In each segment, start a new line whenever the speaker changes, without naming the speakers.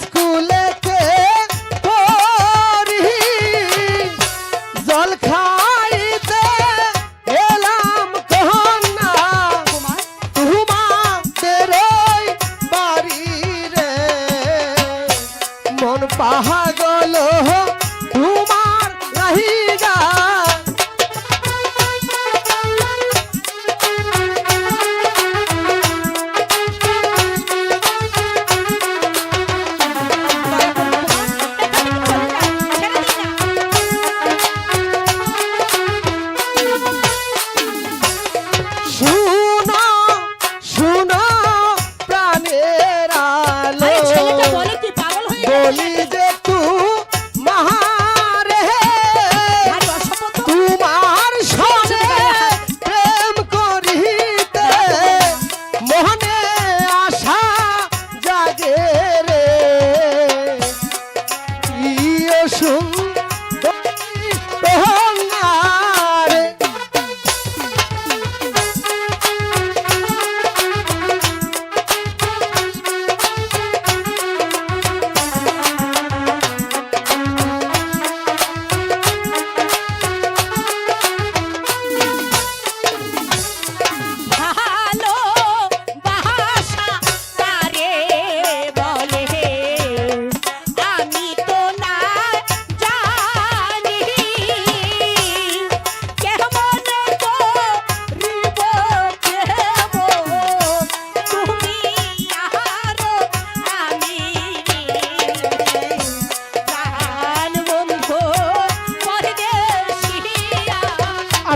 স্কুলেতে পড়ি? জল খাইতে এলাম কহনা তোমাদের বাড়ি রে। মন পাহ Ooh.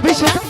অভিষেক।